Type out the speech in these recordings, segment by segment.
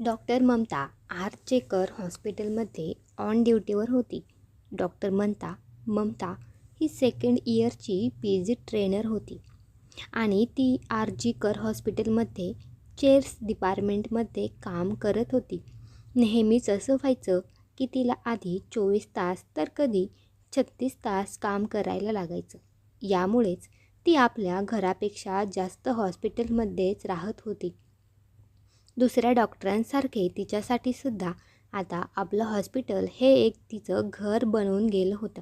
Doctor Mamata आर्चेकर हॉस्पिटलमध्ये on ड्युटीवर होती. डॉक्टर ममता ममता ही सेकंड इयरची पी जी ट्रेनर होती आणि ती आर्जीकर हॉस्पिटलमध्ये चेअर्स डिपार्टमेंटमध्ये काम करत होती. नेहमीच असं व्हायचं की तिला आधी चोवीस तास तर कधी छत्तीस तास काम करायला लागायचं. यामुळेच ती आपल्या घरापेक्षा जास्त हॉस्पिटलमध्येच राहत होती. दुसऱ्या डॉक्टरांसारखे तिच्यासाठी सुद्धा आता आपलं हॉस्पिटल हे एक तिचं घर बनवून गेलं होतं.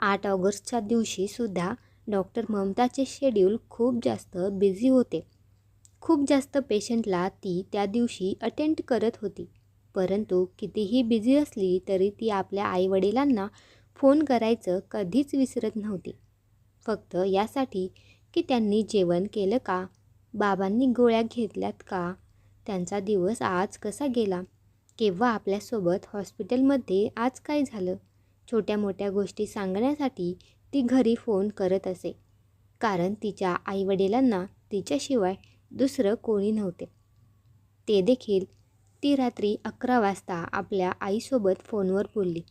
आठ ऑगस्टच्या दिवशीसुद्धा डॉक्टर ममताचे शेड्यूल खूप जास्त बिझी होते. खूप जास्त पेशंटला ती त्या दिवशी अटेंड करत होती. परंतु कितीही बिझी असली तरी ती आपल्या आईवडिलांना फोन करायचं कधीच विसरत नव्हती. फक्त यासाठी की त्यांनी जेवण केलं का? बाबांनी गोळ्या घेतल्यात का? त्यांचा दिवस आज कसा गेला? केव्हा आपल्यासोबत हॉस्पिटलमध्ये आज काय झालं? छोट्या मोठ्या गोष्टी सांगण्यासाठी ती घरी फोन करत असे. कारण तिच्या आईवडिलांना तिच्याशिवाय दुसरं कोणी नव्हते. ते देखील ती रात्री अकरा वाजता आपल्या आईसोबत फोनवर बोलली.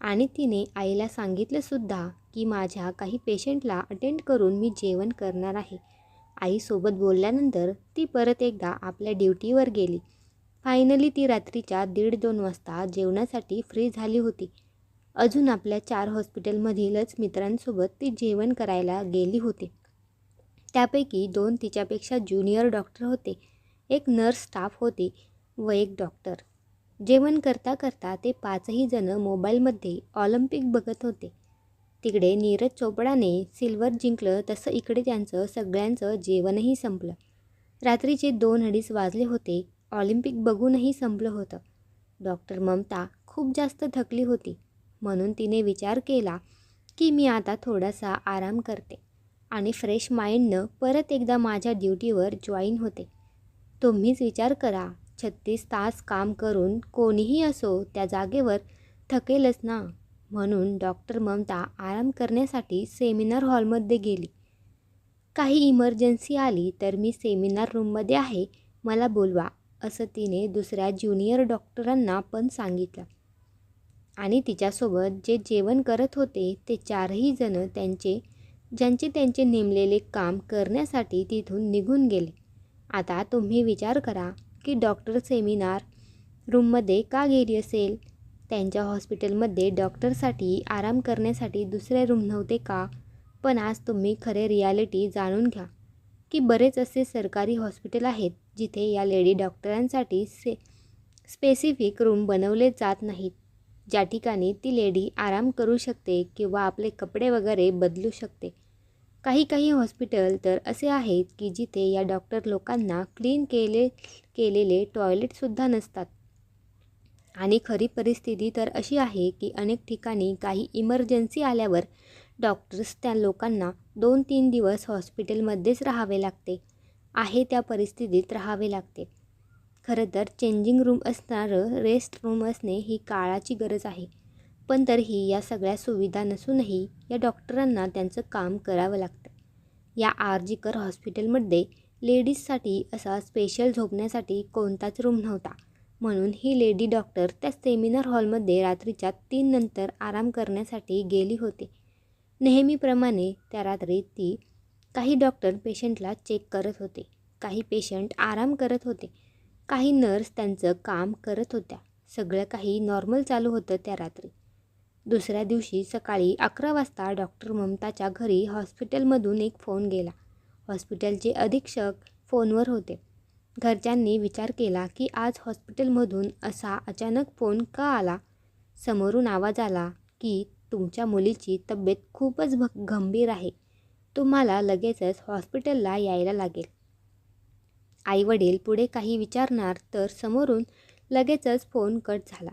आणि तिने आईला सांगितलंसुद्धा की माझ्या काही पेशंटला अटेंड करून मी जेवण करणार आहे. आईसोबत बोलल्यानंतर ती परत एकदा आपल्या ड्युटीवर गेली. फायनली ती रात्रीच्या दीड दोन वाजता जेवणासाठी फ्री झाली होती. अजून आपल्या चार हॉस्पिटलमधीलच मित्रांसोबत ती जेवण करायला गेली होती. त्यापैकी दोन तिच्यापेक्षा ज्युनियर डॉक्टर होते. एक नर्स स्टाफ होती व एक डॉक्टर. जेवण करता करता ते पाचही जणं मोबाईलमध्ये ऑलिम्पिक बघत होते. तिकडे नीरज चोपडाने सिल्वर जिंकलं तसं इकडे त्यांचं सगळ्यांचं जेवणही संपलं. रात्रीचे दोन अडीच वाजले होते. ऑलिम्पिक बघूनही संपलं होतं. डॉक्टर ममता खूप जास्त थकली होती. म्हणून तिने विचार केला की मी आता थोडासा आराम करते आणि फ्रेश माइंडनं परत एकदा माझ्या ड्युटीवर जॉईन होते. तुम्हीच विचार करा छत्तीस तास काम करून कोणीही असो त्या जागेवर थकेलच ना. म्हणून डॉक्टर ममता आराम करण्यासाठी सेमिनार हॉलमध्ये गेली. काही इमर्जन्सी आली तर मी सेमिनार रूममध्ये आहे मला बोलवा असं तिने दुसऱ्या ज्युनियर डॉक्टरांना पण सांगितलं. आणि तिच्यासोबत जे जेवण करत होते ते चारही जण त्यांचे ज्यांचे त्यांचे नेमलेले काम करण्यासाठी तिथून निघून गेले. आता तुम्ही विचार करा की डॉक्टर सेमिनार रूममध्ये का गेली असेल? त्यांच्या हॉस्पिटलमध्ये डॉक्टरसाठी आराम करण्यासाठी दुसरे रूम नव्हते का? पण आज तुम्ही खरे रियालिटी जाणून घ्या की बरेच असे सरकारी हॉस्पिटल आहेत जिथे या लेडी डॉक्टरांसाठी से स्पेसिफिक रूम बनवले जात नाहीत ज्या ठिकाणी ती लेडी आराम करू शकते किंवा आपले कपडे वगैरे बदलू शकते. काही काही हॉस्पिटल तर असे आहेत की जिथे या डॉक्टर लोकांना क्लीन केले केलेले टॉयलेटसुद्धा नसतात. आणि खरी परिस्थिती तर अशी आहे की अनेक ठिकाणी काही इमर्जन्सी आल्यावर डॉक्टर्स त्या लोकांना दोन तीन दिवस हॉस्पिटलमध्येच राहावे लागते. आहे त्या परिस्थितीत राहावे लागते. खरं तर चेंजिंग रूम असणारं रेस्ट रूम असणे ही काळाची गरज आहे. पण तरीही या सगळ्या सुविधा नसूनही या डॉक्टरांना त्यांचं काम करावं लागतं. या आरजीकर हॉस्पिटलमध्ये लेडीजसाठी असा स्पेशल झोपण्यासाठी कोणताच रूम नव्हता. म्हणून ही लेडी डॉक्टर त्या सेमिनार हॉलमध्ये रात्रीच्या तीन नंतर आराम करण्यासाठी गेली होते. नेहमीप्रमाणे त्या रात्री ती काही डॉक्टर पेशंटला चेक करत होते. काही पेशंट आराम करत होते. काही नर्स त्यांचं काम करत होत्या. सगळं काही नॉर्मल चालू होतं त्या रात्री. दुसऱ्या दिवशी सकाळी अकरा वाजता डॉक्टर ममताच्या घरी हॉस्पिटलमधून एक फोन गेला. हॉस्पिटलचे अधीक्षक फोनवर होते. घरच्यांनी विचार केला की आज हॉस्पिटलमधून असा अचानक फोन का आला? समोरून आवाज आला की तुमच्या मुलीची तब्येत खूपच भ गंभीर आहे. तुम्हाला लगेचच हॉस्पिटलला यायला लागेल. आईवडील पुढे काही विचारणार तर समोरून लगेचच फोन कट झाला.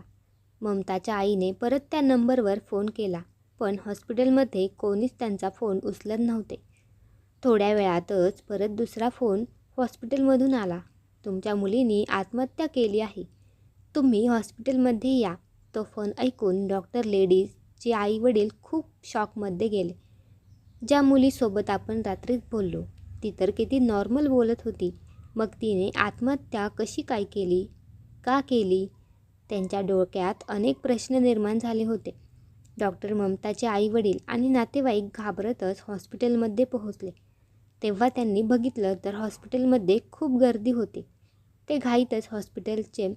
ममताच्या आईने परत त्या नंबरवर फोन केला पण हॉस्पिटलमध्ये कोणीच त्यांचा फोन उचलत नव्हते. थोड्या वेळातच परत दुसरा फोन हॉस्पिटलमधून आला. तुमच्या मुलीने आत्महत्या केली आहे. तुम्ही हॉस्पिटलमध्ये या. तो फोन ऐकून डॉक्टर लेडीजचे आईवडील खूप शॉकमध्ये गेले. ज्या मुलीसोबत आपण रात्रीच बोललो ती तर किती नॉर्मल बोलत होती. मग तिने आत्महत्या कशी काय केली? का केली? त्यांच्या डोक्यात अनेक प्रश्न निर्माण झाले होते. डॉक्टर ममताचे आईवडील आणि नातेवाईक घाबरतच हॉस्पिटलमध्ये पोहोचले. तेव्हा त्यांनी बघितलं तर हॉस्पिटलमध्ये खूप गर्दी होती. ते घाईतच हॉस्पिटलचे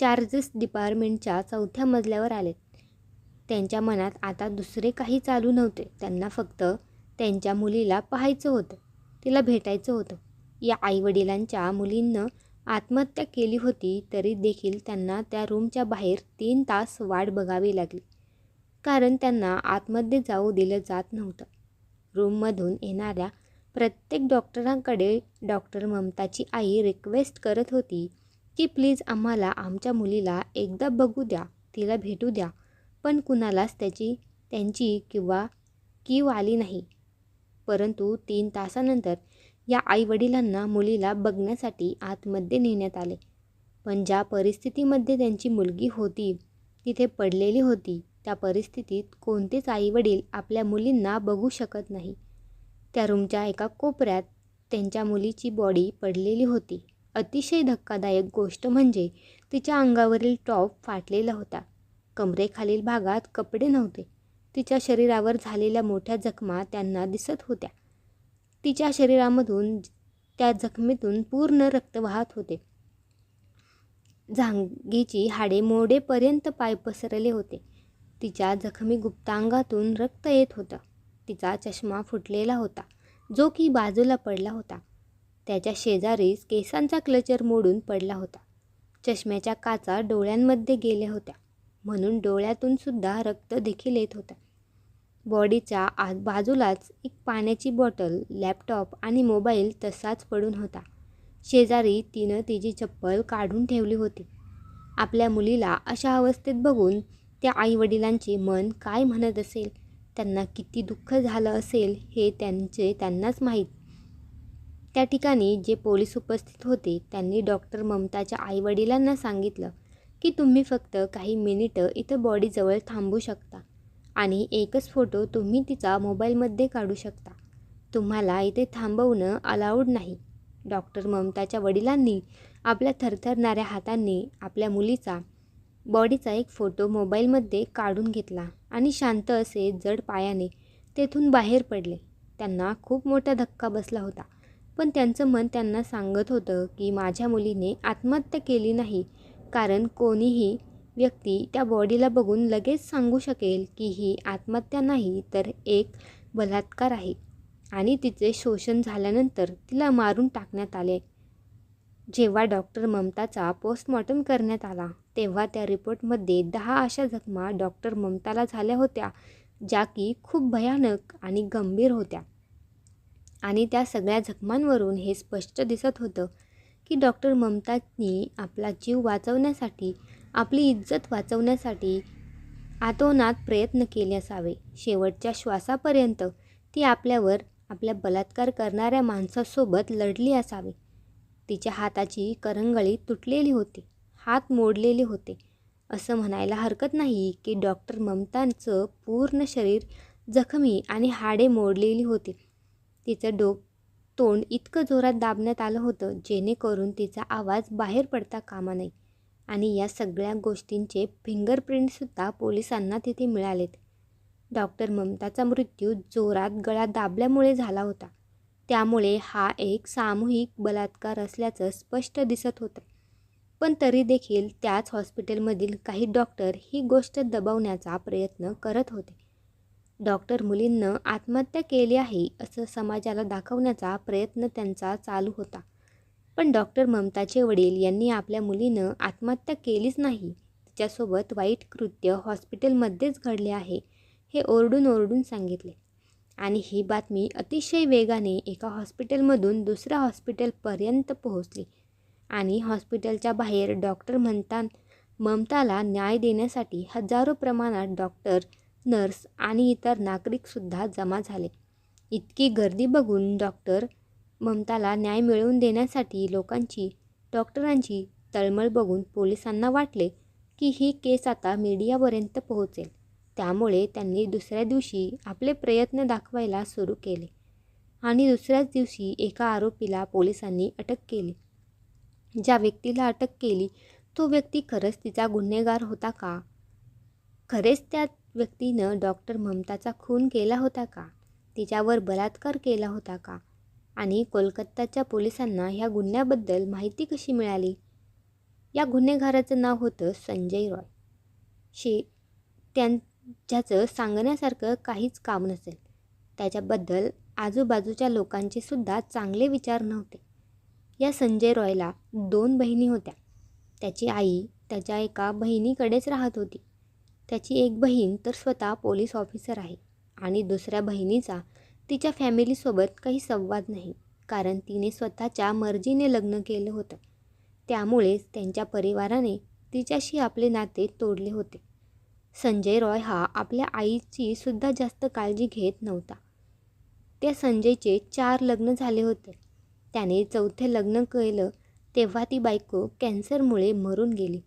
चार्जेस डिपार्टमेंटच्या चौथ्या मजल्यावर आले त्यांच्या मनात आता दुसरे काही चालू नव्हते. त्यांना फक्त त्यांच्या मुलीला पाहायचं होतं. तिला भेटायचं होतं. या आईवडिलांच्या मुलींनं आत्महत्या केली होती तरी देखील त्यांना त्या रूमच्या बाहेर तीन तास वाट बघावी लागली. कारण त्यांना आतमध्ये जाऊ दिलं जात नव्हतं. रूममधून येणाऱ्या प्रत्येक डॉक्टरांकडे डॉक्टर ममताची आई रिक्वेस्ट करत होती की प्लीज आम्हाला आमच्या मुलीला एकदा बघू द्या तिला भेटू द्या पण कुणालाच त्याची त्यांची किंवा कीव आली नाही. परंतु तीन तासानंतर या आईवडिलांना मुलीला बघण्यासाठी आतमध्ये नेण्यात आले. पण ज्या परिस्थितीमध्ये त्यांची मुलगी होती तिथे पडलेली होती त्या परिस्थितीत कोणतेच आईवडील आपल्या मुलींना बघू शकत नाही. त्या रूमच्या एका कोपऱ्यात त्यांच्या मुलीची बॉडी पडलेली होती. अतिशय धक्कादायक गोष्ट म्हणजे तिच्या अंगावरील टॉप फाटलेला होता. कमरेखालील भागात कपडे नव्हते. तिच्या शरीरावर झालेल्या मोठ्या जखमा त्यांना दिसत होत्या. तिच्या शरीरामधून त्या जखमेतून पूर्ण रक्त वाहत होते. झांगीची हाडे मोडेपर्यंत पाय पसरले होते. तिच्या जखमी गुप्तांगातून रक्त येत होतं. तिचा चष्मा फुटलेला होता जो की बाजूला पडला होता. त्याच्या शेजारीच केसांचा क्लचर मोडून पडला होता. चष्म्याच्या काचा डोळ्यांमध्ये गेल्या होत्या म्हणून डोळ्यातून सुद्धा रक्त देखील येत होतं. बॉडीच्या आत बाजूलाच एक पाण्याची बॉटल लॅपटॉप आणि मोबाईल तसाच पडून होता. शेजारी तिनं तिची चप्पल काढून ठेवली होती. आपल्या मुलीला अशा अवस्थेत बघून त्या आईवडिलांचे मन काय म्हणत असेल? त्यांना किती दुःख झालं असेल हे त्यांचे त्यांनाच माहीत. त्या ठिकाणी जे पोलीस उपस्थित होते त्यांनी डॉक्टर ममताच्या आईवडिलांना सांगितलं की तुम्ही फक्त काही मिनिटं इथं बॉडीजवळ थांबू शकता आणि एकच फोटो तुम्ही तिचा मोबाईलमध्ये काढू शकता. तुम्हाला इथे थांबवणं अलाउड नाही. डॉक्टर ममताच्या वडिलांनी आपल्या थरथरणाऱ्या हातांनी आपल्या मुलीचा बॉडीचा एक फोटो मोबाईलमध्ये काढून घेतला. आणि शांत असे जड पायाने तेथून बाहेर पडले. त्यांना खूप मोठा धक्का बसला होता. पण त्यांचं मन त्यांना सांगत होतं की माझ्या मुलीने आत्महत्या केली नाही कारण कोणीही व्यक्ती त्या बॉडीला बघून लगेच सांगू शकेल की ही आत्महत्या नाही तर एक बलात्कार आहे. आणि तिचे शोषण झाल्यानंतर तिला मारून टाकण्यात आले. जेव्हा डॉक्टर ममताचा पोस्टमॉर्टम करण्यात आला. तेव्हा त्या रिपोर्टमध्ये दहा अशा जखमा डॉक्टर ममताला झाल्या होत्या ज्या की खूप भयानक आणि गंभीर होत्या. आणि त्या सगळ्या जखमांवरून हे स्पष्ट दिसत होतं की डॉक्टर ममतानी आपला जीव वाचवण्यासाठी आपली इज्जत वाचवण्यासाठी आतोनात प्रयत्न केले असावे. शेवटच्या श्वासापर्यंत ती आपल्यावर आपल्या बलात्कार करणाऱ्या माणसासोबत लढली असावी. तिच्या हाताची करंगळी तुटलेली होती. हात मोडलेले होते. असं म्हणायला हरकत नाही की डॉक्टर ममतांचं पूर्ण शरीर जखमी आणि हाडे मोडलेली होती. तिचं डोक तोंड इतकं जोरात दाबण्यात आलं होतं जेणेकरून तिचा आवाज बाहेर पडता कामा नये. आणि या सगळ्या गोष्टींचे फिंगरप्रिंटसुद्धा पोलिसांना तिथे मिळालेत. डॉक्टर ममताचा मृत्यू जोरात गळा दाबल्यामुळे झाला होता. त्यामुळे हा एक सामूहिक बलात्कार असल्याचं स्पष्ट दिसत होतं. पण तरी देखील त्याच हॉस्पिटलमधील काही डॉक्टर ही गोष्ट दबावण्याचा प्रयत्न करत होते. डॉक्टर मुलींनं आत्महत्या केली आहे असं समाजाला दाखवण्याचा प्रयत्न त्यांचा चालू होता. पण डॉक्टर ममताचे वडील यांनी आपल्या मुलीनं आत्महत्या केलीच नाही. तिच्यासोबत वाईट कृत्य हॉस्पिटलमध्येच घडले आहे हे ओरडून ओरडून सांगितले. आणि ही बातमी अतिशय वेगाने एका हॉस्पिटलमधून दुसऱ्या हॉस्पिटलपर्यंत पोहोचली. आणि हॉस्पिटलच्या बाहेर डॉक्टर म्हणतात ममताला न्याय देण्यासाठी हजारो प्रमाणात डॉक्टर नर्स आणि इतर नागरिकसुद्धा जमा झाले. इतकी गर्दी बघून डॉक्टर ममताला न्याय मिळवून देण्यासाठी लोकांची डॉक्टरांची तळमळ बघून पोलिसांना वाटले की ही केस आता मीडियापर्यंत पोहोचेल. त्यामुळे त्यांनी दुसऱ्या दिवशी आपले प्रयत्न दाखवायला सुरू केले आणि दुसऱ्याच दिवशी एका आरोपीला पोलिसांनी अटक केली. ज्या व्यक्तीला अटक केली तो व्यक्ती खरंच तिचा गुन्हेगार होता का? खरेच त्या व्यक्तीनं डॉक्टर ममताचा खून केला होता का? तिच्यावर बलात्कार केला होता का? आणि कोलकाताच्या पोलिसांना ह्या गुन्ह्याबद्दल माहिती कशी मिळाली? या गुन्हेगाराचं नाव होतं संजय रॉय. शे त्यांच्याचं सांगण्यासारखं काहीच काम नसेल. त्याच्याबद्दल आजूबाजूच्या लोकांचे सुद्धा चांगले विचार नव्हते. या संजय रॉयला दोन बहिणी होत्या. त्याची आई त्याच्या एका बहिणीकडेच राहत होती. त्याची एक बहीण तर स्वतः पोलीस ऑफिसर आहे आणि दुसऱ्या बहिणीचा तिच्या फॅमिलीसोबत काही संवाद नाही कारण तिने स्वतःच्या मर्जीने लग्न केलं होतं. त्यामुळेच त्यांच्या परिवाराने तिच्याशी आपले नाते तोडले होते. संजय रॉय हा आपल्या आईची सुद्धा जास्त काळजी घेत नव्हता. त्या संजयचे चार लग्न झाले होते. त्याने चौथे लग्न केलं तेव्हा ती बायको कॅन्सरमुळे मरून गेली.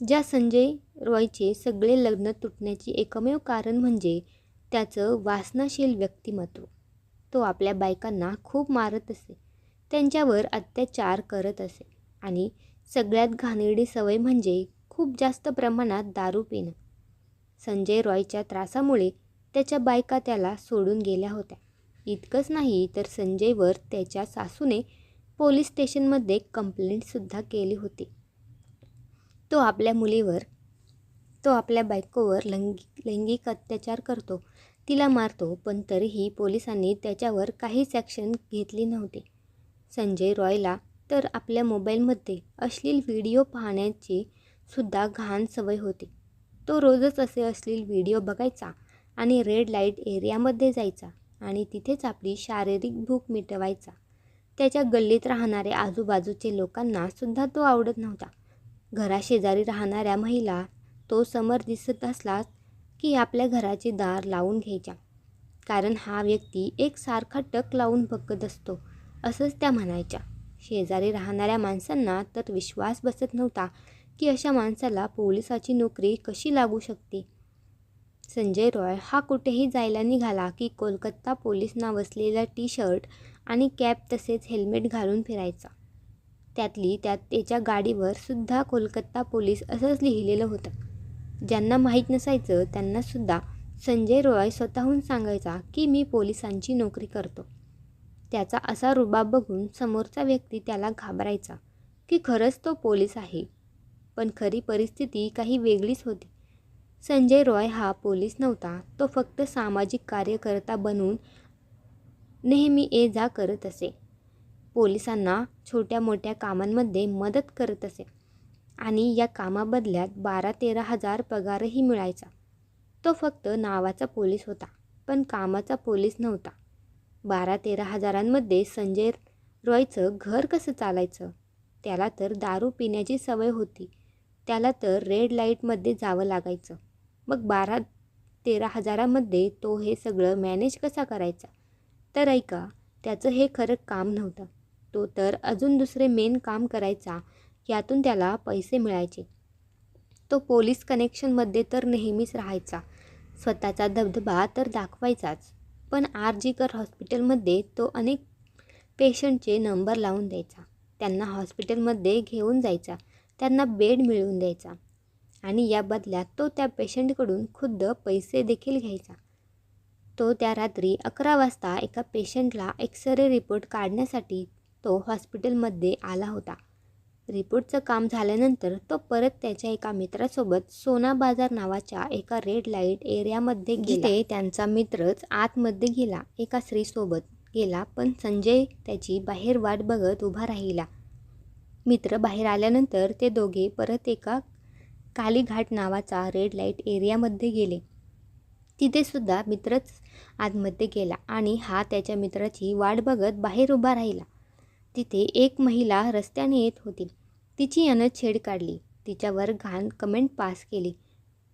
ज्या संजय रॉयचे सगळे लग्न तुटण्याची एकमेव कारण म्हणजे त्याचं वासनाशील व्यक्तिमत्व. तो आपल्या बायकांना खूप मारत असे त्यांच्यावर अत्याचार करत असे आणि सगळ्यात घाणेरडी सवय म्हणजे खूप जास्त प्रमाणात दारू पिणं. संजय रॉयच्या त्रासामुळे त्याच्या बायका त्याला सोडून गेल्या होत्या. इतकंच नाही तर संजयवर त्याच्या सासूने पोलीस स्टेशनमध्ये कंप्लेंटसुद्धा केली होती. तो आपल्या मुलीवर तो आपल्या बायकोवर लैंगिक लैंगिक अत्याचार करतो. तिला मारतो पण तरीही पोलिसांनी त्याच्यावर काहीच ॲक्शन घेतली नव्हती. संजय रॉयला तर आपल्या मोबाईलमध्ये अश्लील व्हिडिओ पाहण्याची सुद्धा घाण सवय होती. तो रोजच असे अश्लील व्हिडिओ बघायचा आणि रेड लाइट एरियामध्ये जायचा. आणि तिथेच आपली शारीरिक भूक मिटवायचा. त्याच्या गल्लीत राहणाऱ्या आजूबाजूचे लोकांना सुद्धा तो आवडत नव्हता. घराशेजारी राहणाऱ्या महिला तो समर दिसत असला की आपल्या घराचे दार लावून घ्यायच्या. कारण हा व्यक्ती एक सारखा टक लावून बघत असतो असंच त्या म्हणायच्या. शेजारी राहणाऱ्या माणसांना तर विश्वास बसत नव्हता की अशा माणसाला पोलिसाची नोकरी कशी लागू शकते? संजय रॉय हा कुठेही जायला निघाला की कोलकाता पोलीस असलेला टी शर्ट आणि कॅप तसेच हेल्मेट घालून फिरायचा. त्यातली त्यात त्याच्या गाडीवर सुद्धा कोलकाता पोलीस असंच लिहिलेलं होतं. ज्यांना माहीत नसायचं त्यांनासुद्धा संजय रॉय स्वतःहून सांगायचा की मी पोलिसांची नोकरी करतो. त्याचा असा रुबाब बघून समोरचा व्यक्ती त्याला घाबरायचा की खरंच तो पोलीस आहे. पण खरी परिस्थिती काही वेगळीच होती. संजय रॉय हा पोलीस नव्हता. तो फक्त सामाजिक कार्यकर्ता बनून नेहमी ये जा करत असे. पोलिसांना छोट्या मोठ्या कामांमध्ये मदत करत असे. आणि या कामाबदल्यात बारा तेरा हजार पगारही मिळायचा. तो फक्त नावाचा पोलीस होता पण कामाचा पोलीस नव्हता. बारा तेरा हजारांमध्ये संजय रॉयचं घर कसं चालायचं? त्याला तर दारू पिण्याची सवय होती. त्याला तर रेड लाईटमध्ये जावं लागायचं. मग बारा तेरा हजारामध्ये तो हे सगळं मॅनेज कसा करायचा? तर ऐका त्याचं हे खरं काम नव्हतं. तो तर अजून दुसरे मेन काम करायचा यातून त्याला पैसे मिळायचे. तो पोलीस कनेक्शनमध्ये तर नेहमीच राहायचा. स्वतःचा धबधबा तर दाखवायचाच. पण आर जी कर हॉस्पिटलमध्ये तो अनेक पेशंटचे नंबर लावून द्यायचा. त्यांना हॉस्पिटलमध्ये घेऊन जायचा. त्यांना बेड मिळवून द्यायचा. आणि या बदल्यात तो त्या पेशंटकडून खुद्द पैसे देखील घ्यायचा. तो त्या रात्री अकरा वाजता एका पेशंटला एक्सरे रिपोर्ट काढण्यासाठी तो हॉस्पिटलमध्ये आला होता. रिपोर्टचं काम झाल्यानंतर तो परत त्याच्या एका मित्रासोबत सोना बाजार नावाच्या एका रेड लाइट एरियामध्ये गेले. त्यांचा मित्रच आतमध्ये गेला. एका स्त्रीसोबत गेला पण संजय त्याची बाहेर वाट बघत उभा राहिला. मित्र बाहेर आल्यानंतर ते दोघे परत एका कालीघाट नावाचा रेड लाइट एरियामध्ये गेले. तिथेसुद्धा मित्रच आतमध्ये गेला आणि हा त्याच्या मित्राची वाट बघत बाहेर उभा राहिला. तिथे एक महिला रस्त्याने येत होती. तिची यानं छेड काढली. तिच्यावर घाण कमेंट पास केली.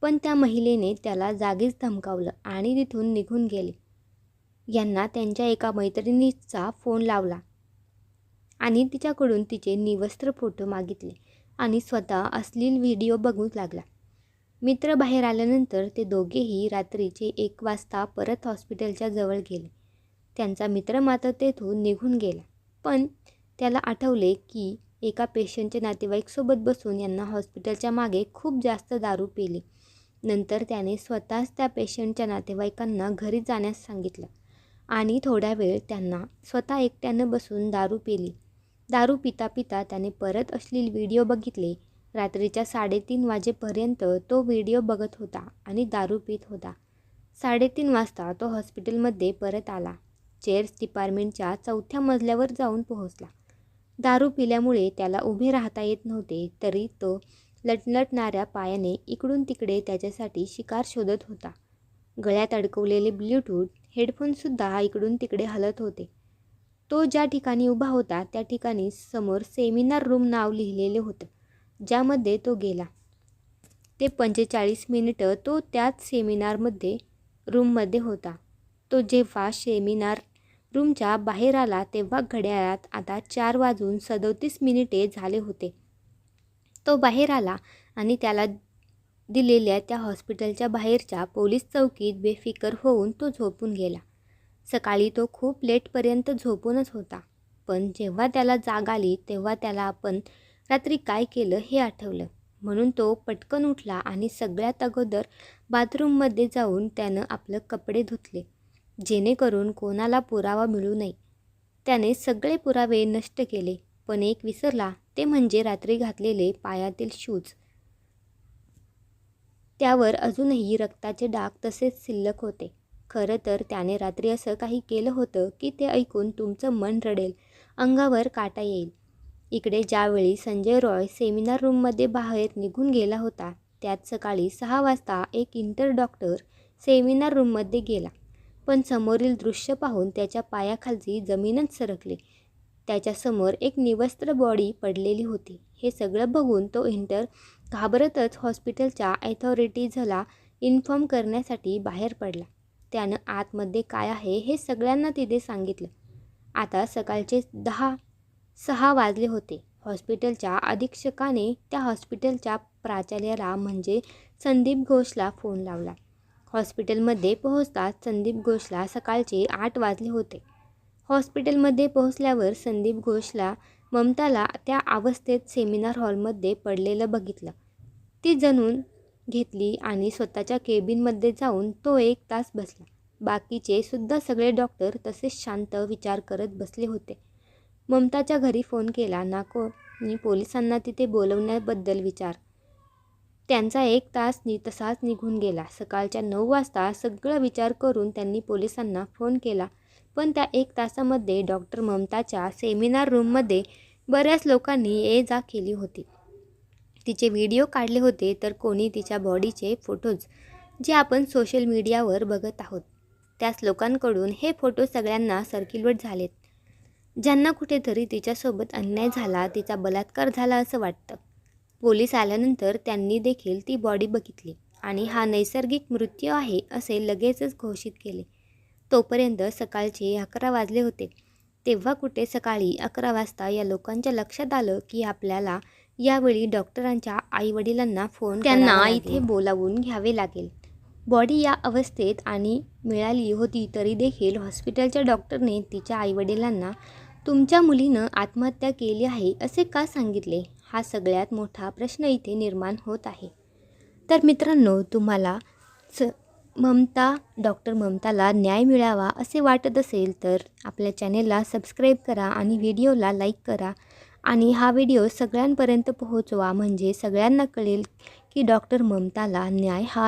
पण त्या महिलेने त्याला जागीच धमकावलं आणि तिथून निघून गेले. यांना त्यांच्या एका मैत्रिणीचा फोन लावला आणि तिच्याकडून तिचे निवस्त्र फोटो मागितले. आणि स्वतः अश्लील व्हिडिओ बघू लागला. मित्र बाहेर आल्यानंतर ते दोघेही रात्रीचे एक वाजता परत हॉस्पिटलच्या जवळ गेले. त्यांचा मित्र मात्र तेथून निघून गेला. पण त्याला आठवले की एका पेशंटचे नातेवाईकसोबत बसून यांना हॉस्पिटलच्या मागे खूप जास्त दारू पिली. नंतर त्याने स्वतःच त्या पेशंटच्या नातेवाईकांना घरी जाण्यास सांगितलं आणि थोड्या वेळ त्यांना स्वतः एकट्यानं बसून दारू पिली. दारू पिता पिता त्याने परत अश्लील व्हिडिओ बघितले. रात्रीच्या साडेतीन वाजेपर्यंत तो व्हिडिओ बघत होता आणि दारू पित होता. साडेतीन वाजता तो हॉस्पिटलमध्ये परत आला. चेअर्स डिपार्टमेंटच्या चौथ्या मजल्यावर जाऊन पोहोचला. दारू पिल्यामुळे त्याला उभे राहता येत नव्हते तरी तो लटलटणाऱ्या पायाने इकडून तिकडे त्याच्यासाठी शिकार शोधत होता. गळ्यात अडकवलेले ब्ल्यूटूथ हेडफोनसुद्धा इकडून तिकडे हलत होते. तो ज्या ठिकाणी उभा होता त्या ठिकाणी समोर सेमिनार रूम नाव लिहिलेले होतं ज्यामध्ये तो गेला. ते पंचेचाळीस मिनिटं तो त्याच सेमिनारमध्ये रूममध्ये होता. तो जेव्हा सेमिनार रूमच्या बाहेर आला तेव्हा घड्याळात आता चार वाजून सदोतीस मिनिटे झाले होते. तो बाहेर आला आणि त्याला दिलेल्या त्या हॉस्पिटलच्या बाहेरच्या पोलीस चौकीत बेफिकर होऊन तो झोपून गेला. सकाळी तो खूप लेटपर्यंत झोपूनच होता. पण जेव्हा त्याला जाग आली तेव्हा त्याला आपण रात्री काय केलं हे आठवलं. म्हणून तो पटकन उठला आणि सगळ्यात अगोदर बाथरूममध्ये जाऊन त्यानं आपलं कपडे धुतले जेणेकरून कोणाला पुरावा मिळू नये. त्याने सगळे पुरावे नष्ट केले पण एक विसरला ते म्हणजे रात्री घातलेले पायातील शूज. त्यावर अजूनही रक्ताचे डाग तसेच शिल्लक होते. खरं तर त्याने रात्री असं काही केलं होतं की ते ऐकून तुमचं मन रडेल अंगावर काटा येईल. इकडे ज्यावेळी संजय रॉय सेमिनार रूममध्ये बाहेर निघून गेला होता त्यात सकाळी सहा वाजता एक इंटर डॉक्टर सेमिनार रूममध्ये गेला. पण समोरील दृश्य पाहून त्याच्या पायाखालची जमीनच सरकली. त्याच्यासमोर एक निवस्त्र बॉडी पडलेली होती. हे सगळं बघून तो इंटर घाबरतच हॉस्पिटलच्या ॲथॉरिटीजला इन्फॉर्म करण्यासाठी बाहेर पडला. त्यानं आतमध्ये काय आहे हे सगळ्यांना तिथे सांगितलं. आता सकाळचे दहा सहा वाजले होते. हॉस्पिटलच्या अधीक्षकाने त्या हॉस्पिटलच्या प्राचार्याला म्हणजे संदीप घोषला फोन लावला. हॉस्पिटलमध्ये पोहोचताच संदीप घोषला सकाळचे आठ वाजले होते. हॉस्पिटलमध्ये पोहोचल्यावर संदीप घोषला ममताला त्या अवस्थेत सेमिनार हॉलमध्ये पडलेलं बघितलं. ती जणून घेतली आणि स्वतःच्या केबिनमध्ये जाऊन तो एक तास बसला. बाकीचे सुद्धा सगळे डॉक्टर तसेच शांत विचार करत बसले होते. ममताच्या घरी फोन केला नाकोनी पोलिसांना तिथे बोलवण्याबद्दल विचार. त्यांचा एक तास नि तसाच निघून गेला. सकाळच्या नऊ वाजता सगळं विचार करून त्यांनी पोलिसांना फोन केला. पण त्या एक तासामध्ये डॉक्टर ममताच्या सेमिनार रूममध्ये बऱ्याच लोकांनी ये जा केली होती. तिचे व्हिडिओ काढले होते तर कोणी तिच्या बॉडीचे फोटोज जे आपण सोशल मीडियावर बघत आहोत त्याच लोकांकडून हे फोटो सगळ्यांना सर्क्युलेट झालेत. ज्यांना कुठेतरी तिच्यासोबत अन्याय झाला तिचा बलात्कार झाला असं वाटतं. पोलीस आल्यानंतर त्यांनी देखील ती बॉडी बघितली आणि हा नैसर्गिक मृत्यू आहे असे लगेचच घोषित केले. तोपर्यंत सकाळचे अकरा वाजले होते. तेव्हा कुठे सकाळी अकरा वाजता या लोकांच्या लक्षात आलं की आपल्याला यावेळी डॉक्टरांच्या आईवडिलांना फोन त्यांना इथे बोलावून घ्यावे लागेल. बॉडी या अवस्थेत आणि मिळाली होती तरी देखील हॉस्पिटलच्या डॉक्टरने तिच्या आईवडिलांना तुमच्या मुलीनं आत्महत्या केली आहे असे का सांगितले हा सगळ्यात मोठा प्रश्न इथे निर्माण होत आहे. तर मित्रांनो तुम्हाला स ममता डॉक्टर ममताला न्याय मिळावा असे वाटत असेल तर आपल्या चॅनेलला सबस्क्राईब करा आणि व्हिडिओला लाईक करा. आणि हा व्हिडिओ सगळ्यांपर्यंत पोहोचवा. म्हणजे सगळ्यांना कळेल की डॉक्टर ममताला न्याय हा